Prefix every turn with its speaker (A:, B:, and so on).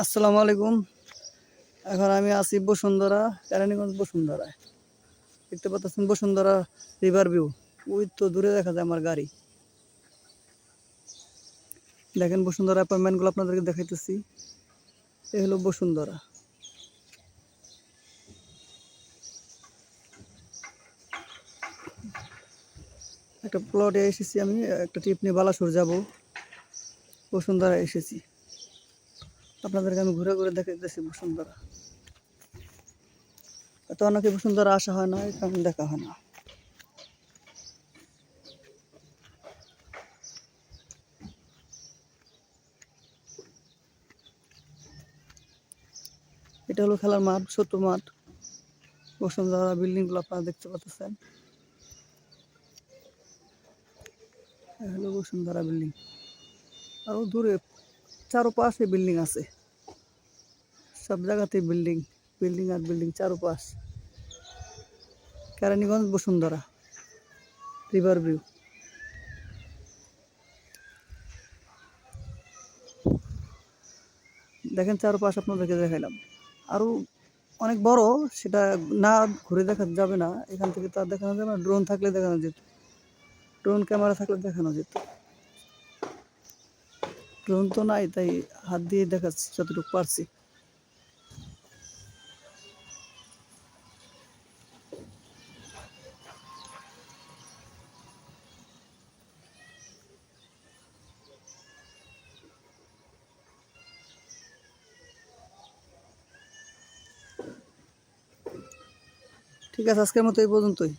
A: আসসালামু আলাইকুম। এখন আমি আছি বসুন্ধরা, কেরানীগঞ্জ বসুন্ধরায়। দেখতে পাচ্ছেন বসুন্ধরা রিভার ভিউ ওই তো দূরে দেখা যায় আমার গাড়ি। দেখেন বসুন্ধরা অ্যাপয়েন্টমেন্টগুলো আপনাদেরকে দেখাইতেছি। এ হলো বসুন্ধরা। একটা প্লটে এসেছি আমি, একটা ট্রিপ নিয়ে বালাসুর যাব। বসুন্ধরা এসেছি। আপনাদেরকে আমি ঘুরে ঘুরে দেখাইতেছি বসুন্ধরা। এত অনেকে বসুন্ধরা আসা হয় না কারণে দেখা হয় না। এটা হলো খেলার মাঠ, ছোট মাঠ। বসুন্ধরা বিল্ডিংগুলো আপনারা দেখতে পাচ্ছেন। হলো বসুন্ধরা বিল্ডিং। আরও দূরে চারোপাশে বিল্ডিং আছে। সব জায়গাতে বিল্ডিং বিল্ডিং আর building চারোপাশ। Keraniganj, Bashundhara, river view. দেখেন চারপাশ আপনাদেরকে দেখাইলাম। আরও অনেক বড়, সেটা না ঘুরে দেখা যাবে না। এখান থেকে তার দেখানো যাবে না। ড্রোন থাকলে দেখানো যেত। ড্রোন ক্যামেরা থাকলে দেখানো যেত। ড্রোন তো নাই, তাই হাত দিয়ে দেখাচ্ছি যতটুকু পারছি। ঠিক আছে, আজকের মতো এই পর্যন্তই।